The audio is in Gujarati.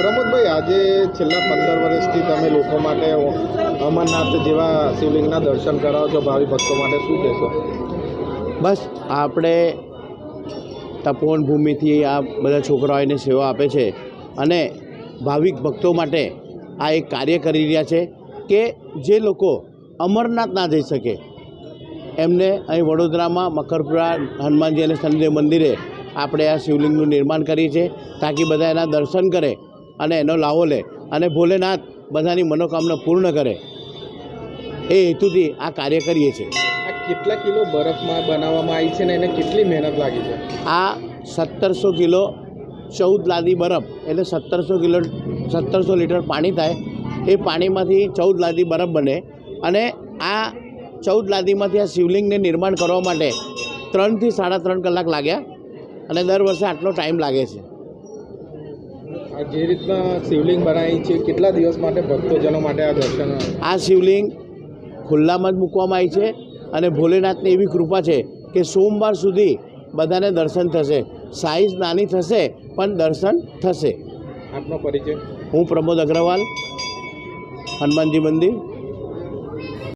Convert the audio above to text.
પ્રમોદભાઈ આજે છેલ્લા પંદર વર્ષથી તમે લોકો માટે અમરનાથ જેવા શિવલિંગના દર્શન કરાવો છો, ભાવિ ભક્તો માટે શું કહેશો? બસ, આપણે તપોવન ભૂમિથી આ બધા છોકરાઓ એને સેવા આપે છે અને ભાવિક ભક્તો માટે આ એક કાર્ય કરી રહ્યા છે કે જે લોકો અમરનાથ ના જઈ શકે. એમને અહીં વડોદરામાં મકરપુરા, હનુમાનજી અને શનિદેવ મંદિરે આપણે આ શિવલિંગનું નિર્માણ કરીએ છીએ, તાકી બધા એના દર્શન કરે અને એનો લાવો લે. અને ભોલેનાથ બધાની મનોકામના પૂર્ણ કરે. એ હેતુથી આ કાર્ય કરીએ છીએ. આ કેટલા કિલો બરફમાં બનાવવામાં આવી છે ને એને કેટલી મહેનત લાગી છે? આ સત્તરસો કિલો ચૌદ લાદી બરફ એટલે સત્તરસો કિલો સત્તરસો લીટર પાણી થાય. એ પાણીમાંથી ચૌદ લાદી બરફ બને. અને આ ચૌદ લાદીમાંથી આ શિવલિંગને નિર્માણ કરવા માટે ત્રણથી સાડા ત્રણ કલાક લાગ્યા. અને દર વર્ષે આટલો ટાઈમ લાગે છે. જે રીતના શિવલિંગ બનાવી છે કેટલા દિવસ માટે ભક્તોજનો માટે આ દર્શન? આ શિવલિંગ ખુલ્લામાં જ મૂકવામાં આવી છે અને ભોલેનાથની એવી કૃપા છે કે સોમવાર સુધી બધાને દર્શન થશે. સાઈઝ નાની થશે પણ દર્શન થશે. આપનો પરિચય. હું પ્રમોદ અગ્રવાલ હનુમાનજી મંદિર.